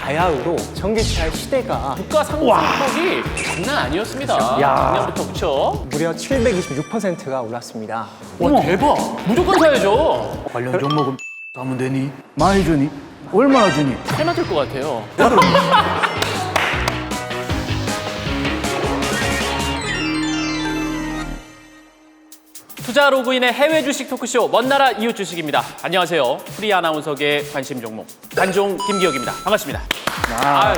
바야흐로 전기차의 시대가 주가 상승폭이 장난 아니었습니다. 작년부터 그쵸? 무려 726%가 올랐습니다. 와 대박. 무조건 사야죠. 관련 종목은 사면 되니? 많이 주니? 얼마나 주니? 해 맞을 것 같아요. 투자 로그인의 해외 주식 토크쇼 먼나라 이웃 주식입니다. 안녕하세요. 프리 아나운서계 관심 종목 단종 김기혁입니다. 반갑습니다. 아,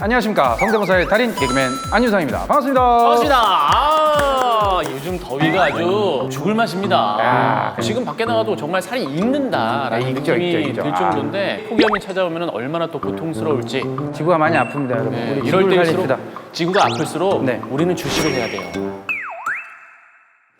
안녕하십니까. 성대모사의 달인 개그맨 안윤상입니다. 반갑습니다. 반갑습니다. 아, 요즘 더위가 아주 죽을 맛입니다. 지금 밖에 나가도 정말 살이 익는다라는 네, 익죠, 느낌이 익죠, 익죠. 들 정도인데 폭염이 찾아오면 얼마나 또 고통스러울지 지구가 많이 아픕니다, 여러분. 네, 우리 이럴 지구를 때일수록 살립시다. 지구가 아플수록 네. 우리는 주식을 해야 돼요.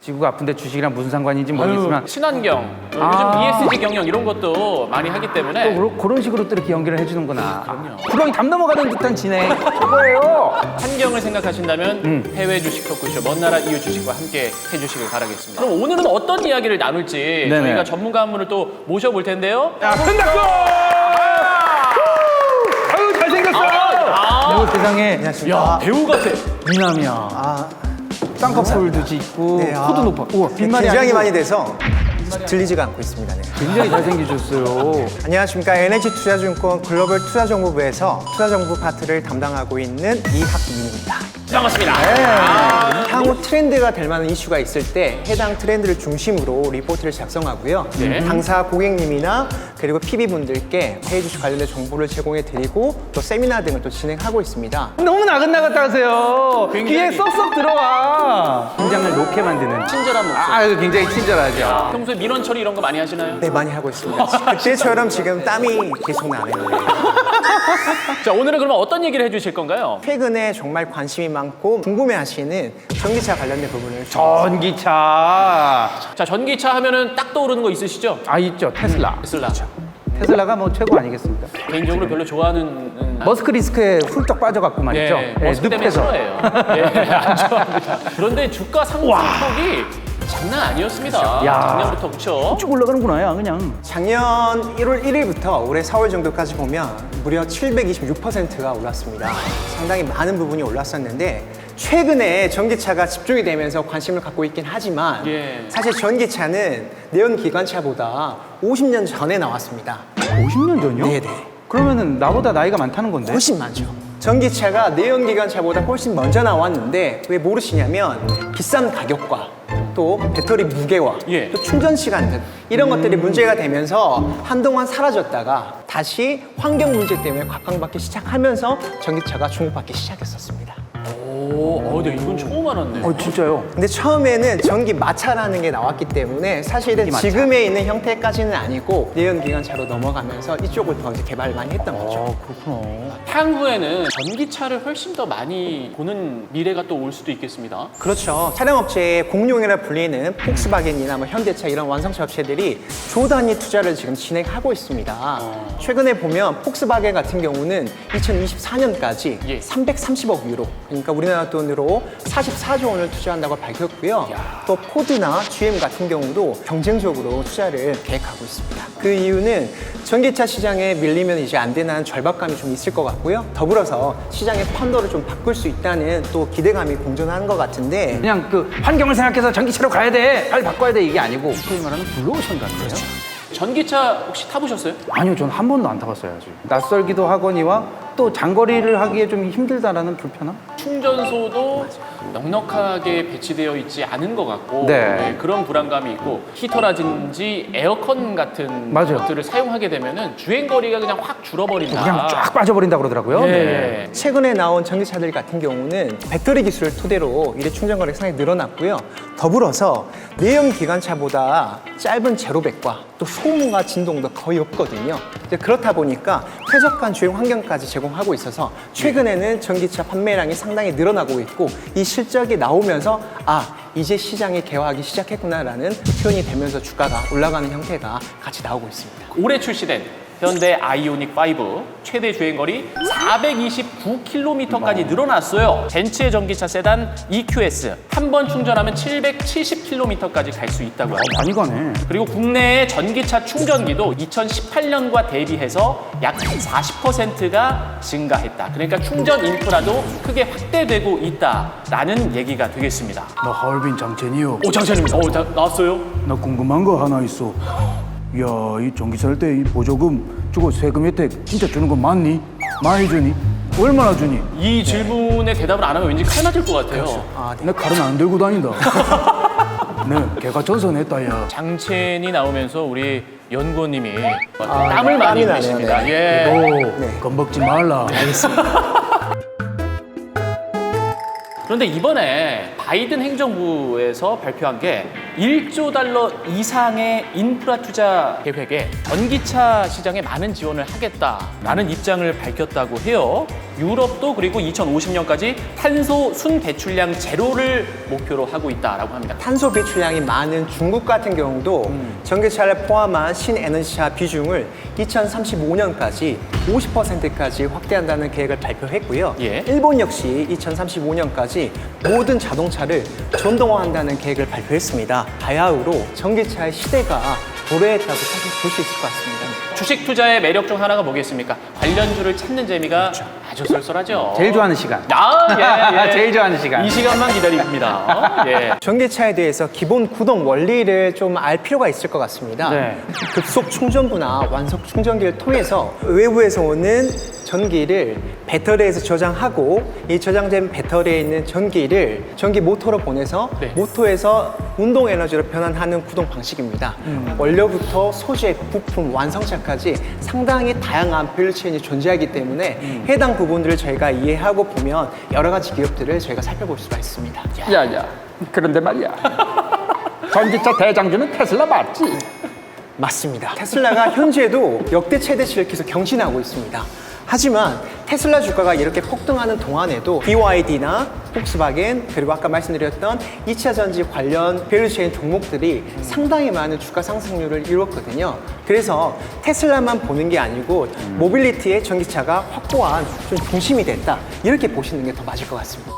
지구가 아픈데 주식이랑 무슨 상관인지 모르겠지만 친환경, 아. 요즘 ESG 경영 이런 것도 많이 하기 때문에 또 그런- 그런 식으로 또 이렇게 연결을 해주는구나. 그럼요. 구렁이 담 넘어가는 듯한 진행. 그거예요. 환경을 생각하신다면 음. 해외 주식 토크쇼 먼 나라 이웃 주식과 함께 해주시길 바라겠습니다. 그럼 오늘은 어떤 이야기를 나눌지 네네. 저희가 전문가 한 분을 또 모셔볼 텐데요. 야, 끝났어! 아유, 잘생겼어! 아, 오, 세상에. 안녕하십니까. 배우 같아. 미남이야. 아, 쌍꺼풀도 짓고, 네, 아. 코도 높아. 우와, 빈말이 굉장히 아니고 많이 돼서 들리지가 않고 있습니다. 네. 굉장히 잘생기셨어요. 안녕하십니까. NH투자증권 글로벌 투자정보부에서 투자정보 파트를 담당하고 있는 이학민입니다. 반갑습니다. 향후 트렌드가 될 만한 이슈가 있을 때 해당 트렌드를 중심으로 리포트를 작성하고요. 네. 당사 고객님이나 그리고 PB분들께 주식 관련된 정보를 제공해 드리고 또 세미나 등을 또 진행하고 있습니다. 너무 나긋나긋 하세요. 굉장히- 귀에 쏙쏙 들어와. 긴장을 놓게 만드는. 친절한 목소리. 아, 굉장히 친절하죠. 평소에 민원 처리 이런 거 많이 하시나요? 네, 많이 하고 있습니다. 그때처럼 지금 땀이 계속 나네요. 자, 오늘은 그러면 어떤 얘기를 해주실 건가요? 최근에 정말 관심이 많고 궁금해하시는 전기차 관련된 부분을 전기차. 자, 전기차 하면은 딱 떠오르는 거 있으시죠? 아, 있죠. 테슬라. 테슬라. 테슬라가 뭐 최고 아니겠습니까? 개인적으로 별로 좋아하는 음, 머스크 리스크에 훌쩍 빠져갖고 말이죠. 예, 머스크 때문에 싫어해요. 예, 안 좋아합니다. 그런데 주가 상승폭이 장난 아니었습니다. 야. 작년부터 그쵸? 쭉 올라가는구나, 야, 그냥. 작년 1월 1일부터 올해 4월 정도까지 보면 무려 726%가 올랐습니다. 상당히 많은 부분이 올랐었는데 최근에 전기차가 집중이 되면서 관심을 갖고 있긴 하지만 예. 사실 전기차는 내연 기관차보다 50년 전에 나왔습니다. 50년 전이요? 네네. 그러면은 나보다 나이가 많다는 건데. 훨씬 많죠. 전기차가 내연기관차보다 훨씬 먼저 나왔는데 왜 모르시냐면 비싼 가격과 또 배터리 무게와 예. 또 충전 시간 등 이런 것들이 문제가 되면서 한동안 사라졌다가 다시 환경 문제 때문에 각광받기 시작하면서 전기차가 주목받기 시작했었습니다. 오, 어, 네, 이건 처음 알았네. 어, 진짜요? 근데 처음에는 전기 마차라는 게 나왔기 때문에 사실은 마차. 지금에 있는 형태까지는 아니고 내연 기관차로 넘어가면서 이쪽을 더 이제 개발 많이 했던 거죠. 아, 그렇구나. 향후에는 전기차를 훨씬 더 많이 보는 미래가 또 올 수도 있겠습니다. 그렇죠. 차량업체의 공룡이라 불리는 폭스바겐이나 뭐 현대차 이런 완성차 업체들이 조 단위 투자를 지금 진행하고 있습니다. 최근에 보면 폭스바겐 같은 경우는 2024년까지 예. 330억 유로, 그러니까 우리 나라 돈으로 44조 원을 투자한다고 밝혔고요. 또 포드나 GM 같은 경우도 경쟁적으로 투자를 계획하고 있습니다. 그 이유는 전기차 시장에 밀리면 이제 안 되는 절박감이 좀 있을 것 같고요. 더불어서 시장의 판도를 좀 바꿀 수 있다는 또 기대감이 공존하는 것 같은데 그냥 그 환경을 생각해서 전기차로 가야 돼, 빨리 바꿔야 돼 이게 아니고 소위 말하는 블루오션 같은 거예요. 전기차 혹시 타보셨어요? 아니요, 전 한 번도 안 타봤어요 아직. 낯설기도 하거니와 또 장거리를 하기에 좀 힘들다라는 불편함? 충전소도 넉넉하게 배치되어 있지 않은 것 같고 네. 네, 그런 불안감이 있고 히터라든지 에어컨 같은 맞아요. 것들을 사용하게 되면은 주행 거리가 그냥 확 줄어버린다. 그냥 쫙 빠져버린다 그러더라고요. 네. 예. 최근에 나온 전기차들 같은 경우는 배터리 기술을 토대로 이래 충전 거리가 상당히 늘어났고요. 더불어서 내연 기관차보다 짧은 제로백과 또 소음과 진동도 거의 없거든요. 이제 그렇다 보니까 쾌적한 주행 환경까지 제공하고 있어서 최근에는 전기차 판매량이 상당히 늘어나고 있고 이 실적이 나오면서 아 이제 시장이 개화하기 시작했구나라는 표현이 되면서 주가가 올라가는 형태가 같이 나오고 있습니다. 올해 출시된 현대 아이오닉 5 최대 주행거리 429km까지 늘어났어요. 벤츠의 전기차 세단 EQS 한 번 충전하면 770km까지 갈 수 있다고 합니다. 많이 가네. 그리고 국내의 전기차 충전기도 2018년과 대비해서 약 40%가 증가했다. 그러니까 충전 인프라도 크게 확대되고 있다라는 얘기가 되겠습니다. 나 하얼빈 장첸이요. 오 장사님, 오 자, 나왔어요? 나 궁금한 거 하나 있어. 야, 이 전기 살 때 이 보조금 주고 세금 혜택 진짜 주는 거 맞니? 많이 주니? 얼마나 주니? 이 질문에 대답을 안 하면 왠지 칼 맞을 것 같아요. 아, 네. 내 칼은 안 들고 다닌다. 네, 걔가 전선했다, 야. 장첸이 나오면서 우리 연구원님이 아, 땀을 많이 땀이 나네요, 흘리십니다. 네. 예. 오, 겁먹지 말라. 그런데 이번에 바이든 행정부에서 발표한 게 1조 달러 이상의 인프라 투자 계획에 전기차 시장에 많은 지원을 하겠다라는 입장을 밝혔다고 해요. 유럽도 그리고 2050년까지 탄소 순 배출량 제로를 목표로 하고 있다라고 합니다. 탄소 배출량이 많은 중국 같은 경우도 전기차를 포함한 신에너지차 비중을 2035년까지 50%까지 확대한다는 계획을 발표했고요. 예. 일본 역시 2035년까지 모든 자동차를 전동화한다는 계획을 발표했습니다. 바야흐로 전기차의 시대가 도래했다고 사실 볼 수 있을 것 같습니다. 주식 투자의 매력 중 하나가 뭐겠습니까? 관련주를 찾는 재미가 아주 쏠쏠하죠. 제일 좋아하는 시간. 아, 예, 예. 제일 좋아하는 시간. 이 시간만 기다립니다. 예. 전기차에 대해서 기본 구동 원리를 좀 알 필요가 있을 것 같습니다. 네. 급속 충전구나 완속 충전기를 통해서 외부에서 오는 전기를 배터리에서 저장하고 이 저장된 배터리에 있는 전기를 전기 모터로 보내서 네. 모터에서 운동 에너지로 변환하는 구동 방식입니다. 원료부터 소재, 부품, 완성차까지 상당히 다양한 밸류체인이 존재하기 때문에 해당 부분들을 저희가 이해하고 보면 여러 가지 기업들을 저희가 살펴볼 수가 있습니다. 야야. 그런데 말이야. 전기차 대장주는 테슬라 맞지? 맞습니다. 테슬라가 현재도 역대 최대치를 계속 경신하고 있습니다. 하지만 테슬라 주가가 이렇게 폭등하는 동안에도 BYD나 폭스바겐 그리고 아까 말씀드렸던 2차 전지 관련 밸류체인 종목들이 상당히 많은 주가 상승률을 이뤘거든요. 그래서 테슬라만 보는 게 아니고 모빌리티의 전기차가 확고한 좀 중심이 됐다. 이렇게 보시는 게 더 맞을 것 같습니다.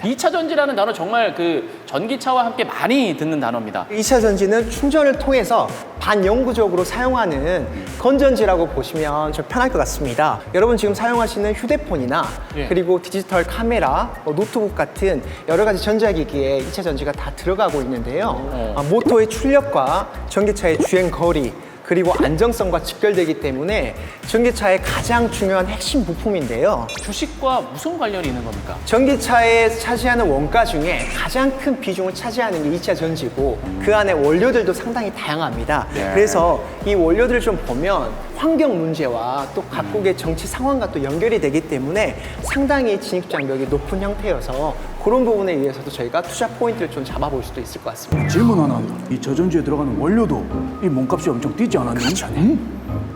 2차 전지라는 단어 정말 그 전기차와 함께 많이 듣는 단어입니다. 2차 전지는 충전을 통해서 반영구적으로 사용하는 건전지라고 보시면 좀 편할 것 같습니다. 여러분 지금 사용하시는 휴대폰이나 예. 그리고 디지털 카메라, 뭐 노트북 같은 여러 가지 전자기기에 2차 전지가 다 들어가고 있는데요. 어. 아, 모터의 출력과 전기차의 주행 거리, 그리고 안정성과 직결되기 때문에 전기차의 가장 중요한 핵심 부품인데요. 주식과 무슨 관련이 있는 겁니까? 전기차에 차지하는 원가 중에 가장 큰 비중을 차지하는 게 2차 전지고 그 안에 원료들도 상당히 다양합니다. 그래서 이 원료들을 좀 보면 환경 문제와 또 각국의 정치 상황과 또 연결이 되기 때문에 상당히 진입 장벽이 높은 형태여서 그런 부분에 의해서도 저희가 투자 포인트를 좀 잡아볼 수도 있을 것 같습니다. 질문 하나. 이 저전지에 들어가는 원료도 이 몸값이 엄청 뛰지 않았니? 그렇죠. 응?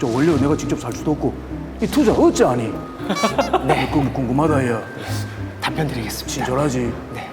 저 원료 내가 직접 살 수도 없고 이 투자 어찌 하니? 네. 그럼 궁금하다, 야. 답변 드리겠습니다. 친절하지? 네.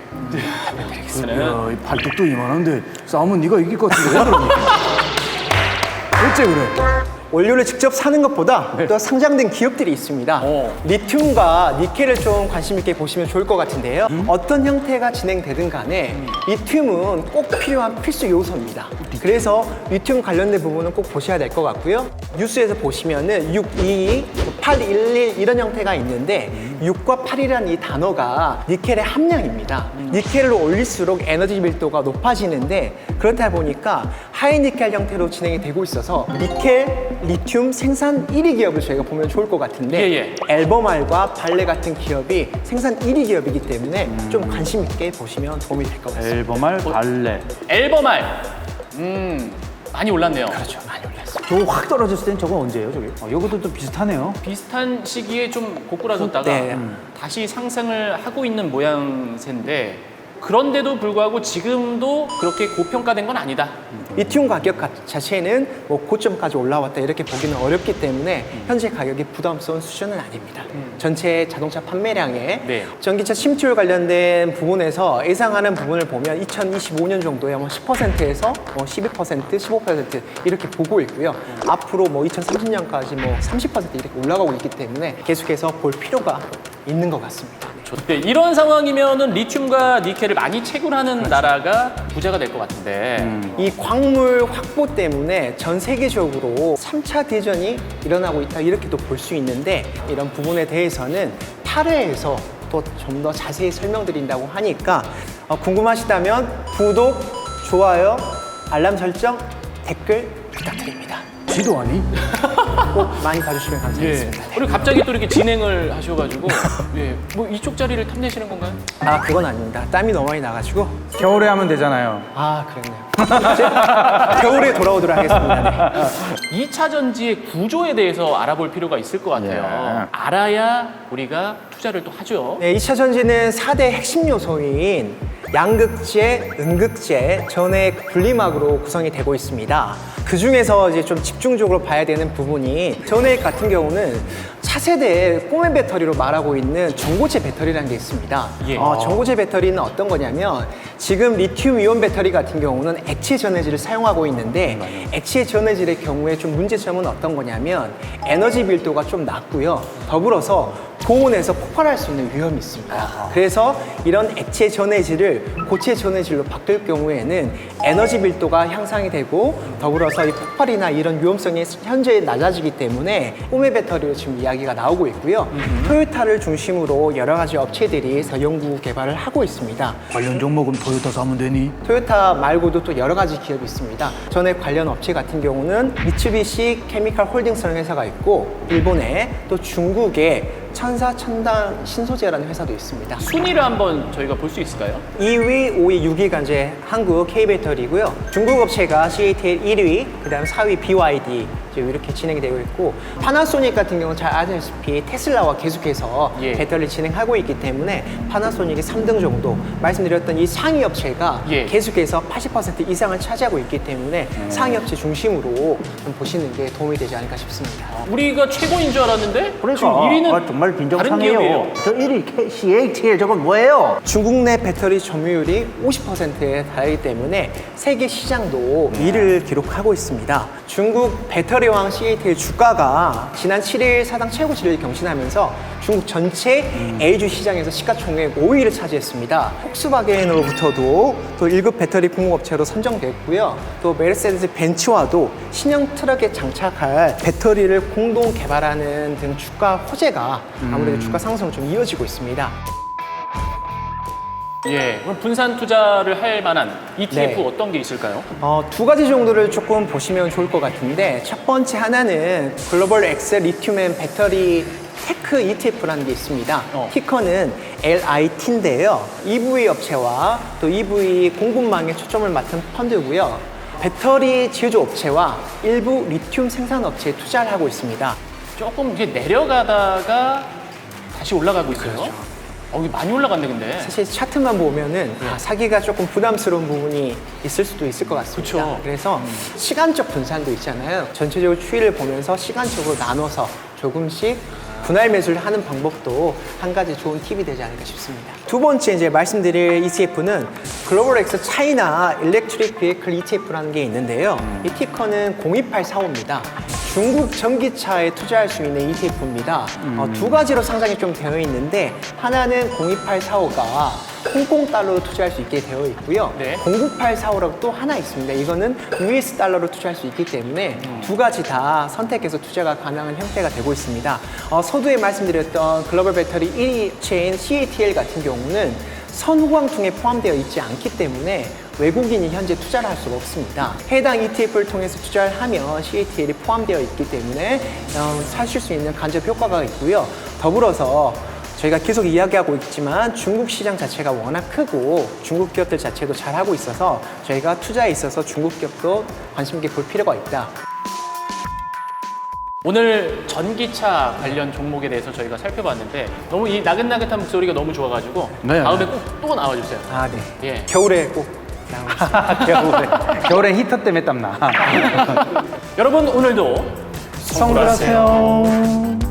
답변 드리겠습니다. 야, 이 팔뚝도 이만한데 싸우면 네가 이길 것 같은데 왜 그러니? 어째 그래? 원료를 직접 사는 것보다 또 상장된 기업들이 있습니다. 어. 리튬과 니켈을 좀 관심 있게 보시면 좋을 것 같은데요. 어떤 형태가 진행되든 간에 리튬은 꼭 필요한 필수 요소입니다. 그래서 리튬 관련된 부분은 꼭 보셔야 될 것 같고요. 뉴스에서 보시면은 622, 811 이런 형태가 있는데 6과 8이라는 이 단어가 니켈의 함량입니다. 니켈을 올릴수록 에너지 밀도가 높아지는데 그렇다 보니까 하이니켈 형태로 진행이 되고 있어서 니켈, 리튬 생산 1위 기업을 저희가 보면 좋을 것 같은데 예, 예. 앨범알과 발레 같은 기업이 생산 1위 기업이기 때문에 좀 관심 있게 보시면 도움이 될 것 같습니다. 앨범알 발레. 앨범알. 음, 많이 올랐네요. 그렇죠. 많이 올랐습니다. 저거 확 떨어졌을 땐 저거 언제예요, 저게? 어, 이것도 또 비슷하네요. 비슷한 시기에 좀 고꾸라졌다가 네. 다시 상승을 하고 있는 모양새인데 그런데도 불구하고 지금도 그렇게 고평가된 건 아니다. 리튬 가격 가- 자체는 뭐 고점까지 올라왔다 이렇게 보기는 어렵기 때문에 현재 가격이 부담스러운 수준은 아닙니다. 전체 자동차 판매량에 네. 전기차 침투율 관련된 부분에서 예상하는 부분을 보면 2025년 정도에 뭐 10%에서 뭐 12%, 15% 이렇게 보고 있고요. 앞으로 뭐 2030년까지 뭐 30% 이렇게 올라가고 있기 때문에 계속해서 볼 필요가 있는 것 같습니다. 좋대. 이런 상황이면은 리튬과 니켈을 많이 채굴하는 나라가 부자가 될 것 같은데. 이 광물 확보 때문에 전 세계적으로 3차 대전이 일어나고 있다 이렇게도 볼 수 있는데 이런 부분에 대해서는 8회에서 또 좀 더 자세히 설명드린다고 하니까 어, 궁금하시다면 구독, 좋아요, 알람 설정, 댓글 부탁드립니다. 지도 아니? 꼭 많이 봐주시면 감사하겠습니다. 네. 그리고 갑자기 또 이렇게 진행을 하셔가지고, 예, 뭐 이쪽 자리를 탐내시는 건가요? 아 그건 아닙니다. 땀이 너무 많이 나가지고 겨울에 하면 되잖아요. 아 그렇네요. 이제 겨울에 돌아오도록 하겠습니다. 네. 2차 전지의 구조에 대해서 알아볼 필요가 있을 것 같아요. 예. 알아야 우리가 투자를 또 하죠. 네, 2차 전지는 4대 핵심 요소인 양극재, 음극재, 전액 분리막으로 구성이 되고 있습니다. 그 중에서 이제 좀 집중적으로 봐야 되는 부분이 전액 같은 경우는 차세대의 꼬맨 배터리로 말하고 있는 전고체 배터리라는 게 있습니다. 예. 어, 전고체 배터리는 어떤 거냐면 지금 리튬 이온 배터리 같은 경우는 액체 전해질을 사용하고 있는데 액체 전해질의 경우에 좀 문제점은 어떤 거냐면 에너지 밀도가 좀 낮고요. 더불어서 고온에서 폭발할 수 있는 위험이 있습니다. 그래서 이런 액체 전해질을 고체 전해질로 바뀔 경우에는 에너지 밀도가 향상이 되고 더불어서 이 폭발이나 이런 위험성이 현재 낮아지기 때문에 꼬매 배터리로 지금 이야기가 나오고 있고요. 토요타를 중심으로 여러 가지 업체들이 더 연구 개발을 하고 있습니다. 관련 종목은 토요타 사면 되니? 토요타 말고도 또 여러 가지 기업이 있습니다. 전에 관련 업체 같은 경우는 미츠비시 케미칼 홀딩스라는 회사가 있고 일본에 또 중국에 천사 천당 신소재라는 회사도 있습니다. 순위를 한번 저희가 볼 수 있을까요? 2위, 5위, 6위가 이제 한국 K배터리고요. 중국 업체가 CATL 1위, 그다음 4위 BYD 이제 이렇게 진행이 되고 있고 파나소닉 같은 경우는 잘 아시다시피 테슬라와 계속해서 예. 배터리를 진행하고 있기 때문에 파나소닉이 3등 정도 말씀드렸던 이 상위 업체가 예. 계속해서 80% 이상을 차지하고 있기 때문에 상위 업체 중심으로 좀 보시는 게 도움이 되지 않을까 싶습니다. 우리가 최고인 줄 알았는데 지금 그러니까 1위는 아, 정말 빈정상해요. 저 1위 CATL 저건 뭐예요? 중국 내 배터리 점유율이 50%에 달하기 때문에 세계 시장도 1위를 기록하고 있습니다. 중국 배터리 왕 CATL 주가가 지난 7일 사상 최고치를 경신하면서 중국 전체 A주 시장에서 시가총액 5위를 차지했습니다. 폭스바겐으로부터도 또 1급 배터리 공급업체로 선정됐고요. 또 메르세데스 벤츠와도 신형 트럭에 장착할 배터리를 공동 개발하는 등 주가 호재가 아무래도 주가 상승으로 좀 이어지고 있습니다. 예, 그럼 분산 투자를 할 만한 ETF 네. 어떤 게 있을까요? 어, 두 가지 정도를 조금 보시면 좋을 것 같은데 첫 번째 하나는 글로벌 엑셀 리튬 앤 배터리 테크 ETF라는 게 있습니다. 어. 티커는 LIT인데요. EV 업체와 또 EV 공급망에 초점을 맡은 펀드고요. 배터리 제조 업체와 일부 리튬 생산 업체에 투자를 하고 있습니다. 조금 이게 내려가다가 다시 올라가고 있어요. 어, 이게 많이 올라갔네, 근데. 사실 차트만 보면은 아, 사기가 조금 부담스러운 부분이 있을 수도 있을 것 같습니다. 그쵸. 그래서 시간적 분산도 있잖아요. 전체적으로 추이를 보면서 시간적으로 나눠서 조금씩 분할 매수를 하는 방법도 한 가지 좋은 팁이 되지 않을까 싶습니다. 두 번째 이제 말씀드릴 ETF는 글로벌 엑스 차이나 일렉트릭 비클 ETF라는 게 있는데요. 이 티커는 02845입니다. 중국 전기차에 투자할 수 있는 ETF입니다. 어, 두 가지로 상장이 좀 되어 있는데 하나는 02845가 홍콩 달러로 투자할 수 있게 되어 있고요. 네. 09845라고 또 하나 있습니다. 이거는 US 달러로 투자할 수 있기 때문에 두 가지 다 선택해서 투자가 가능한 형태가 되고 있습니다. 어, 서두에 말씀드렸던 글로벌 배터리 1위 체인 CATL 같은 경우는 선후광통에 포함되어 있지 않기 때문에 외국인이 현재 투자를 할 수가 없습니다. 해당 ETF를 통해서 투자를 하면 CATL이 포함되어 있기 때문에 어, 사실 수 있는 간접 효과가 있고요. 더불어서 저희가 계속 이야기하고 있지만 중국 시장 자체가 워낙 크고 중국 기업들 자체도 잘하고 있어서 저희가 투자에 있어서 중국 기업도 관심 있게 볼 필요가 있다. 오늘 전기차 관련 종목에 대해서 저희가 살펴봤는데 너무 이 나긋나긋한 목소리가 너무 좋아가지고 네, 다음에 꼭 또 나와주세요. 아 네. 예. 겨울에 꼭 겨울에, 겨울에 히터 때문에 땀나. 여러분 오늘도 성불하세요.